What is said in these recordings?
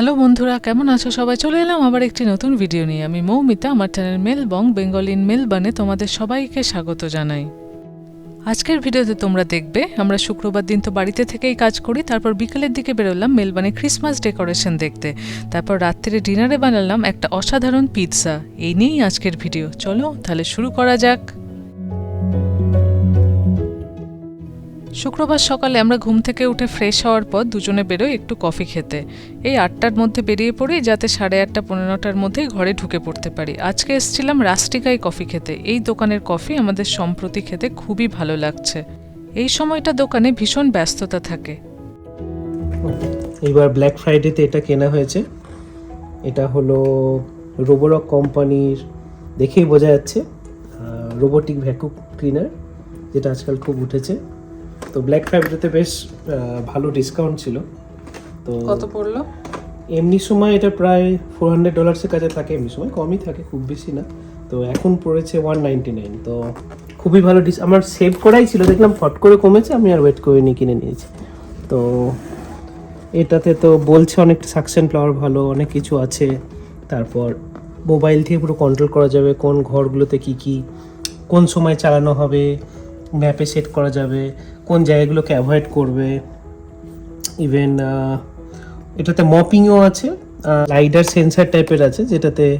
Hello বন্ধুরা, কেমন আছো সবাই? চলে এলাম আবার একটি নতুন ভিডিও নিয়ে। আমি মৌমিতা, আমার চ্যানেল মেলবং বেঙ্গল ইন মেলবানে তোমাদের সবাইকে স্বাগত জানাই। আজকের ভিডিওতে তোমরা দেখবে, আমরা শুক্রবার দিন তো বাড়িতে থেকেই কাজ করি, তারপর বিকেলের দিকে বেরোলাম মেলবানে ক্রিসমাস ডেকোরেশন দেখতে। তারপর রাত্রে ডিনারে বানালাম একটা অসাধারণ পিৎজা এই নিয়েই আজকের ভিডিও চলো তাহলে শুরু করা যাক। শুক্রবার সকালে আমরা ঘুম থেকে উঠে ফ্রেশ হওয়ার পর দুজনে বেরোই একটু কফি খেতে। এই আটটার মধ্যে বেরিয়ে পড়ি, যাতে সাড়ে আটটা পনেরোটার মধ্যেই ঘরে ঢুকে পড়তে পারি। আজকে এসেছিলাম রাস্টিকাই কফি খেতে। এই দোকানের কফি আমাদের সম্প্রতি খেতে খুবই ভালো লাগছে। এই সময়টা দোকানে ভীষণ ব্যস্ততা থাকে। এইবার ব্ল্যাক ফ্রাইডেতে এটা কেনা হয়েছে। এটা হলো রোবোরক কোম্পানির, দেখেই বোঝা যাচ্ছে রোবোটিক ভ্যাকুম ক্লিনার যেটা আজকাল খুব উঠেছে। তো ব্ল্যাক ফ্রাইডেতে বেশ ভালো ডিসকাউন্ট ছিল। তো কত পড়ল? এমনি সময় এটা প্রায় ফোর হান্ড্রেড ডলার্সের কাছে থাকে এমনি সময় কমই থাকে খুব বেশি না। তো এখন পড়েছে ওয়ান নাইনটি নাইন তো খুবই ভালো ডিস আমার সেভ করাই ছিল দেখলাম ফট করে কমেছে আমি আর ওয়েট করে নিয়ে কিনে নিয়েছি। তো এটাতে তো বলছে অনেক সাকশন ফ্লাওয়ার ভালো অনেক কিছু আছে। তারপর মোবাইল থেকে পুরো কন্ট্রোল করা যাবে কোন ঘরগুলোতে কি কি কোন সময় চালানো হবে। ম্যাপে সেট করা যাবে, কোন জায়গাগুলোকে অ্যাভয়েড করবে ইভেন এটাতে মপিংও আছে লাইডার সেন্সার টাইপের আছে, যেটাতে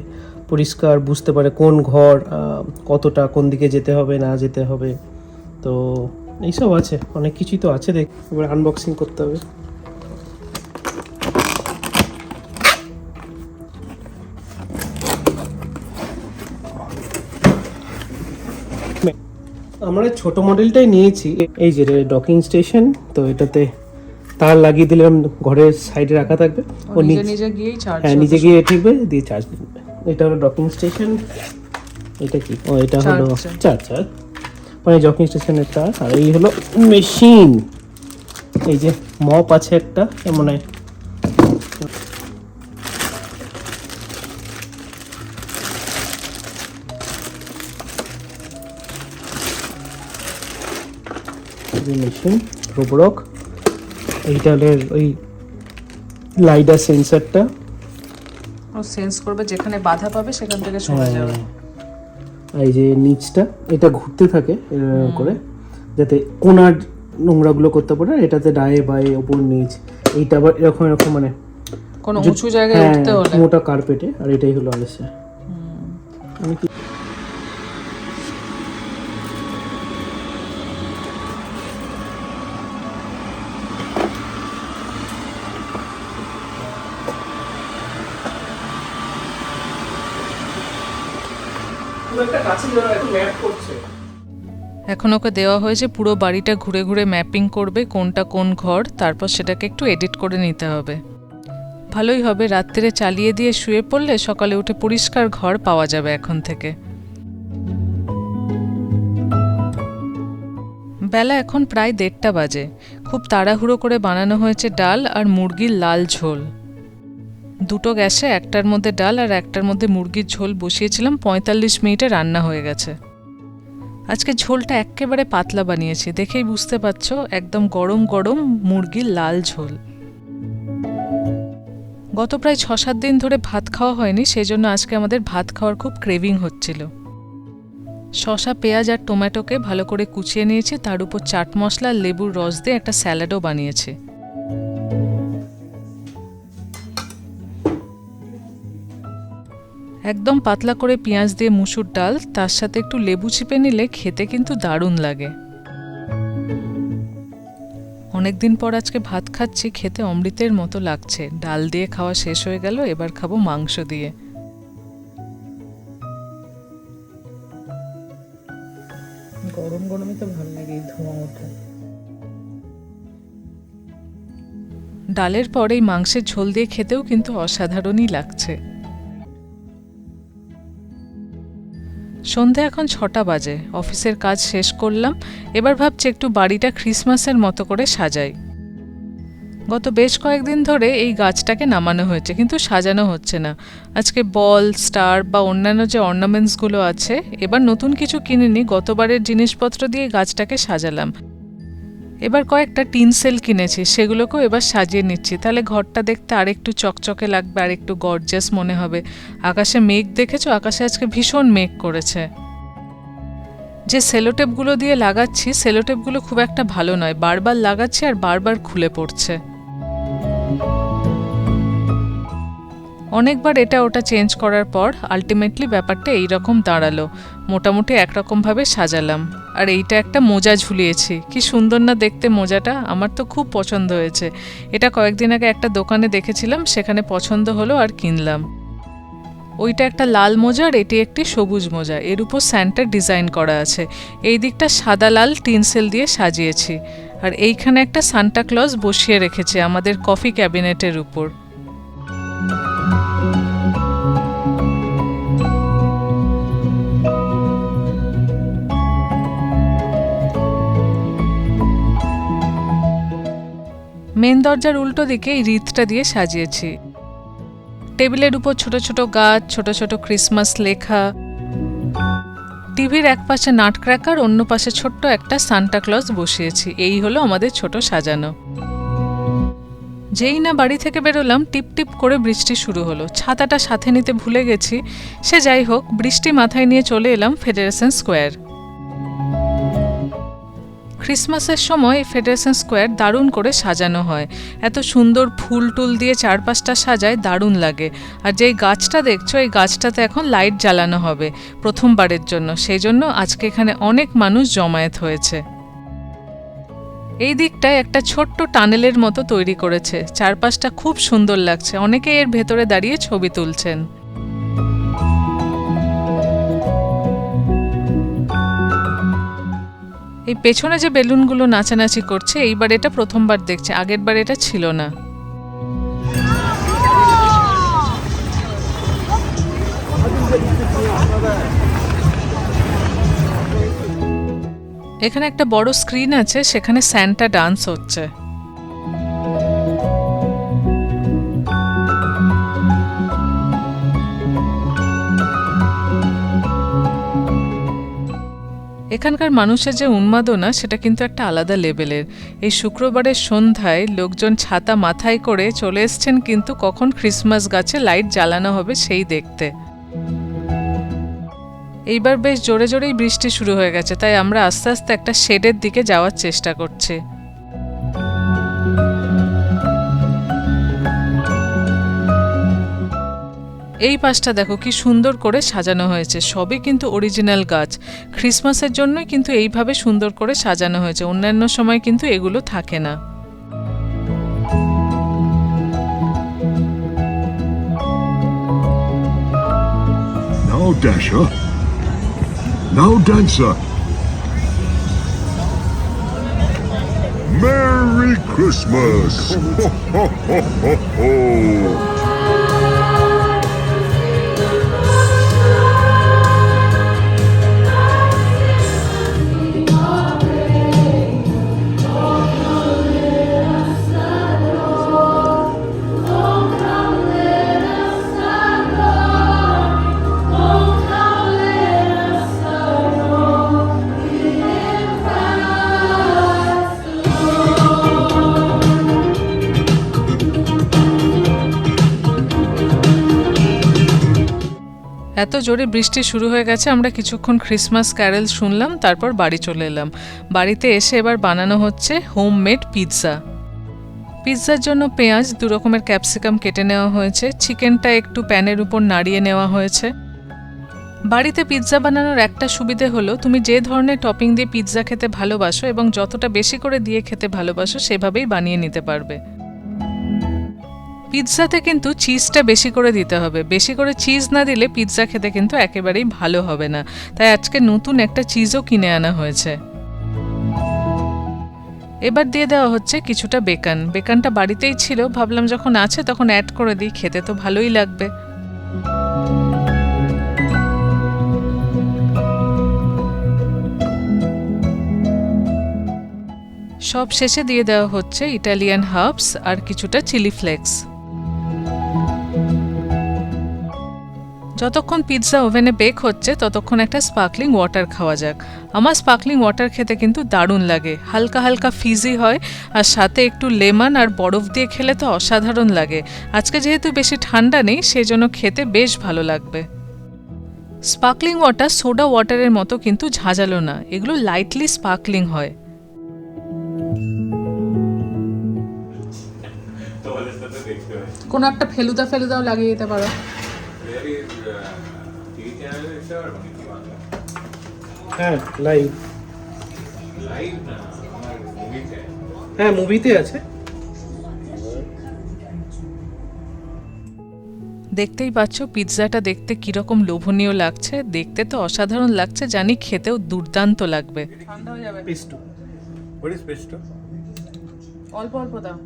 পরিষ্কার বুঝতে পারে কোন ঘর কতটা, কোন দিকে যেতে হবে, না যেতে হবে। তো, এইসব আছে, অনেক কিছুই তো আছে দেখ। এবার আনবক্সিং করতে হবে। আমরা ছোট মডেলটাই নিয়েছি। এই যে ডকিং স্টেশন তো এটাতে তার লাগিয়ে দিলাম ঘরের সাইডে রাখা থাকবে। ও নিজে গিয়েই চার্জ হ্যাঁ নিজে গিয়ে ঠেকবে দিয়ে চার্জ নেবে এটা হলো ডকিং স্টেশন এটা কি? ও এটা হলো. চার্জার মানে ডকিং স্টেশনের তার আর এই হলো মেশিন এই যে মপ আছে একটা এমন হয় মেশিন রোবরক এইটা হলো ওই লাইডার সেন্সারটা ও সেন্স করবে যেখানে বাধা পাবে সেখান থেকে সরে যাবে। এই যে নিচটা এটা ঘুরতে থাকে এরকম করে। যাতে কোনার নোংরাগুলো করতে পারে এটাতে ডায়ে বায়ে ওপর নিচ এইটা আবার এরকম এরকম মানে কোনো উঁচু জায়গায় হ্যাঁ, উঠতে হলে। মোটা কার্পেটে আর এটাই হলো আলেসা। আমি কি এখন ওকে দেওয়া হয়েছে পুরো বাড়িটা ঘুরে ঘুরে ম্যাপিং করবে, কোনটা কোন ঘর, তারপর সেটাকে একটু এডিট করে নিতে হবে। ভালোই হবে রাত্রে চালিয়ে দিয়ে শুয়ে পড়লে সকালে উঠে পরিষ্কার ঘর পাওয়া যাবে এখন থেকে। বেলা এখন প্রায় দেড়টা বাজে। খুব তাড়াহুড়ো করে বানানো হয়েছে ডাল আর মুরগির লাল ঝোল। দুটো গ্যাসে, একটার মধ্যে ডাল আর একটার মধ্যে মুরগির ঝোল বসিয়েছিলাম, পঁয়তাল্লিশ মিনিটে রান্না হয়ে গেছে। আজকে ঝোলটা একেবারে পাতলা বানিয়েছি, দেখেই বুঝতে পারছ, একদম গরম গরম মুরগির লাল ঝোল। গত প্রায় ছ সাত দিন ধরে ভাত খাওয়া হয়নি সেই জন্য আজকে আমাদের ভাত খাওয়ার খুব ক্রেভিং হচ্ছিল। শশা পেঁয়াজ আর টমেটোকে ভালো করে কুচিয়ে নিয়েছি, তার উপর চাট মশলা লেবুর রস দিয়ে একটা স্যালাডও বানিয়েছি। একদম পাতলা করে পেঁয়াজ দিয়ে মুসুর ডাল তার সাথে একটু লেবু চিপে নিলে খেতে কিন্তু দারুণ লাগে। অনেকদিন পর আজকে ভাত খাচ্ছি খেতে অমৃতের মতো লাগছে। ডাল দিয়ে খাওয়া শেষ হয়ে গেল এবার খাব মাংস দিয়ে। গরম গরমে তো ভালো লাগে এই ধোঁয়া ওঠা। ডালের পর এই মাংসের ঝোল দিয়ে খেতেও কিন্তু অসাধারণই লাগছে। সন্ধে এখন ছটা বাজে, অফিসের কাজ শেষ করলাম, এবার ভাবছি একটু বাড়িটা ক্রিসমাসের মতো করে সাজাই। গত বেশ কয়েকদিন ধরে এই গাছটাকে নামানো হয়েছে, কিন্তু সাজানো হচ্ছে না। আজকে বল, স্টার বা অন্যান্য যে অর্নামেন্টসগুলো আছে, এবার নতুন কিছু কিনিনি, গতবারের জিনিসপত্র দিয়ে গাছটাকে সাজালাম। এবার কয়েকটা টিন সেল কিনেছি, সেগুলোকেও এবার সাজিয়ে নিচ্ছি। তাহলে ঘরটা দেখতে আরেকটু চকচকে লাগবে আর একটু গর্জাস মনে হবে। আকাশে মেঘ দেখেছ? আকাশে আজকে ভীষণ মেঘ করেছে। যে সেলোটেপগুলো দিয়ে লাগাচ্ছি, সেলোটেপগুলো খুব একটা ভালো নয়। বারবার লাগাচ্ছি আর বারবার খুলে পড়ছে। অনেকবার এটা ওটা চেঞ্জ করার পর আলটিমেটলি ব্যাপারটা এই রকম দাঁড়াল। মোটামুটি একরকমভাবে সাজালাম। আর এইটা একটা মোজা ঝুলিয়েছি। কি সুন্দর না দেখতে মোজাটা, আমার তো খুব পছন্দ হয়েছে। এটা কয়েকদিন আগে একটা দোকানে দেখেছিলাম, সেখানে পছন্দ হলো আর কিনলাম। ওইটা একটা লাল মোজা আর এটি একটি সবুজ মোজা। এর উপর স্যান্টার ডিজাইন করা আছে। এই দিকটা সাদা লাল টিনসেল দিয়ে সাজিয়েছি। আর এইখানে একটা সান্টা ক্লজ বসিয়ে রেখেছে আমাদের কফি ক্যাবিনেটের উপর। মেন দরজার উল্টো দিকে এই রিতটা দিয়ে সাজিয়েছি। টেবিলের উপর ছোট ছোট গাছ, ছোট ছোট ক্রিসমাস লেখা, টিভির এক পাশে নাট ক্র্যাকার, অন্য পাশে ছোট্ট একটা সান্টা ক্লজ বসিয়েছি। এই হলো আমাদের ছোট সাজানো। যেই না বাড়ি থেকে বেরোলাম, টিপ টিপ করে বৃষ্টি শুরু হলো। ছাতাটা সাথে নিতে ভুলে গেছি। সে যাই হোক, বৃষ্টি মাথায় নিয়ে চলে এলাম ফেডারেশন স্কোয়ার। ক্রিসমাসের সময় ফেডারেশন স্কোয়ার দারুণ করে সাজানো হয়। এত সুন্দর ফুল টুল দিয়ে চারপাশটা সাজায় দারুণ লাগে। আর যেই গাছটা দেখছ, এই গাছটাতে এখন লাইট জ্বালানো হবে প্রথমবারের জন্য। সেই জন্য আজকে এখানে অনেক মানুষ জমায়েত হয়েছে। এই দিকটায় একটা ছোট্ট টানেলের মতো তৈরি করেছে। চারপাশটা খুব সুন্দর লাগছে। অনেকে এর ভেতরে দাঁড়িয়ে ছবি তুলছেন। এই পেছনে যে বেলুনগুলো নাচানাচি করছে, এইবার এটা প্রথমবার দেখছে আগের বার এটা ছিল না। এখানে একটা বড় স্ক্রিন আছে, সেখানে স্যান্টা ডান্স হচ্ছে। এখানকার মানুষের যে উন্মাদনা, সেটা কিন্তু একটা আলাদা লেভেলের। এই শুক্রবারের সন্ধ্যায় লোকজন ছাতা মাথায় করে চলে এসছেন কিন্তু কখন ক্রিসমাস গাছে লাইট জ্বালানো হবে সেই দেখতে। এইবার বেশ জোরে জোরেই বৃষ্টি শুরু হয়ে গেছে, তাই আমরা আস্তে আস্তে একটা শেডের দিকে যাওয়ার চেষ্টা করছি। এই পাশটা দেখো কি সুন্দর করে সাজানো হয়েছে সবই কিন্তু অরিজিনাল গাছ ক্রিসমাসের জন্যই কিন্তু এইভাবে সুন্দর করে সাজানো হয়েছে অন্যান্য সময় কিন্তু এগুলো থাকে না Now, Dasher. Now, Dancer. Merry Christmas! Ho, ho, ho, ho, ho. এত জোরে বৃষ্টি শুরু হয়ে গেছে, আমরা কিছুক্ষণ ক্রিসমাস ক্যারেল শুনলাম, তারপর বাড়ি চলে এলাম। বাড়িতে এসে এবার বানানো হচ্ছে হোমমেড পিৎজা পিৎজার জন্য পেঁয়াজ দু রকমের ক্যাপসিকাম কেটে নেওয়া হয়েছে চিকেনটা একটু প্যানের উপর নাড়িয়ে নেওয়া হয়েছে। বাড়িতে পিৎজা বানানোর একটা সুবিধে হলো, তুমি যে ধরনের টপিং দিয়ে পিৎজা খেতে ভালোবাসো এবং যতটা বেশি করে দিয়ে খেতে ভালোবাসো, সেভাবেই বানিয়ে নিতে পারবে। পিৎজাতে কিন্তু চিজটা বেশি করে দিতে হবে। বেশি করে চিজ না দিলে পিৎজা খেতে কিন্তু একেবারেই ভালো হবে না। তাই আজকে নতুন একটা চিজও কিনে আনা হয়েছে। এবার দিয়ে দেওয়া হচ্ছে কিছুটা বেকান বেকানটা বাড়িতেই ছিল। ভাবলাম যখন আছে তখন অ্যাড করে দিই। খেতে তো ভালোই লাগবে। সব শেষে দিয়ে দেওয়া হচ্ছে ইটালিয়ান হার্বস আর কিছুটা চিলি ফ্লেক্স যতক্ষণ পিৎজা ওভেনে বেক হচ্ছে ততক্ষণ একটা স্পার্কলিং ওয়াটার খাওয়া যাক। আমার স্পার্কলিং ওয়াটার খেতে কিন্তু দারুণ লাগে। হালকা হালকা ফিজি হয় আর সাথে একটু লেমন আর বরফ দিয়ে খেলে তো অসাধারণ লাগে। আজকে যেহেতু বেশি ঠান্ডা নেই সেই জন্য খেতে বেশ ভালো লাগবে। স্পার্কলিং ওয়াটার সোডা ওয়াটারের মতো কিন্তু ঝাঁঝালো না। এগুলো লাইটলি স্পার্কলিং হয়। কোনো একটা ফেলুদা ফেলুদাও লাগিয়ে দিতে পারো। হ্যাঁ লাইভ হ্যাঁ মুভিতে আছে। দেখতেই পাচ্ছ পিৎজাটা দেখতে কীরকম লোভনীয় লাগছে। দেখতে তো অসাধারণ লাগছে জানি খেতেও দুর্দান্ত লাগবে। ঠান্ডা হয়ে যাবে। পেস্টো? অল্প অল্প দাও।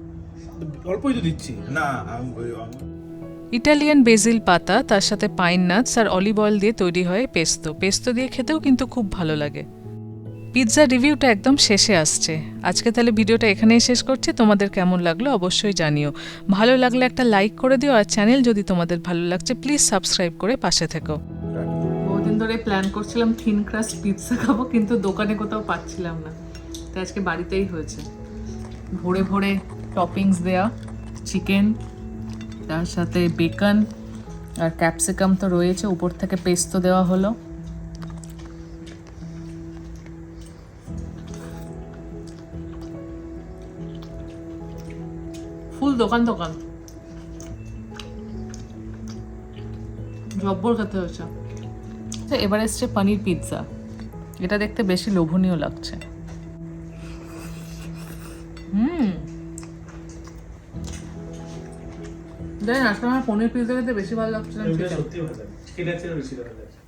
অল্পই তো দিচ্ছি। না ইটালিয়ান বেজিল পাতা, তার সাথে পাইন নাটস আর অলিভ অয়েল দিয়ে তৈরি হয় পেস্তো। পেস্তো দিয়ে খেতেও কিন্তু খুব ভালো লাগে। পিৎজা রিভিউটা একদম শেষে আসছে। আজকে তাহলে ভিডিওটা এখানেই শেষ করছি। তোমাদের কেমন লাগল অবশ্যই জানিও। ভালো লাগলে একটা লাইক করে দিও আর চ্যানেল যদি তোমাদের ভালো লাগছে, প্লিজ সাবস্ক্রাইব করে পাশে থেকো। বহুদিন ধরে প্ল্যান করছিলাম থিন ক্রাস্ট পিৎজা খাব, কিন্তু দোকানে কোথাও পাচ্ছিলাম না। তাই আজকে বাড়িতেই হয়েছে। ভোরে ভোরে টপিংস দেয়া, চিকেন তার সাথে বেকন আর ক্যাপসিকাম তো রয়েছে, উপর থেকে পেস্তো দেওয়া হলো। ফুল দোকান দোকান। জব্বর খেতে হয়েছে। তো এবার এসছে পনির পিৎজা এটা দেখতে বেশি লোভনীয় লাগছে। জানি আজকে আমার পনির পিস খেতে বেশি ভালো লাগছে। সত্যি ভালো লাগে বেশি ভালো লাগে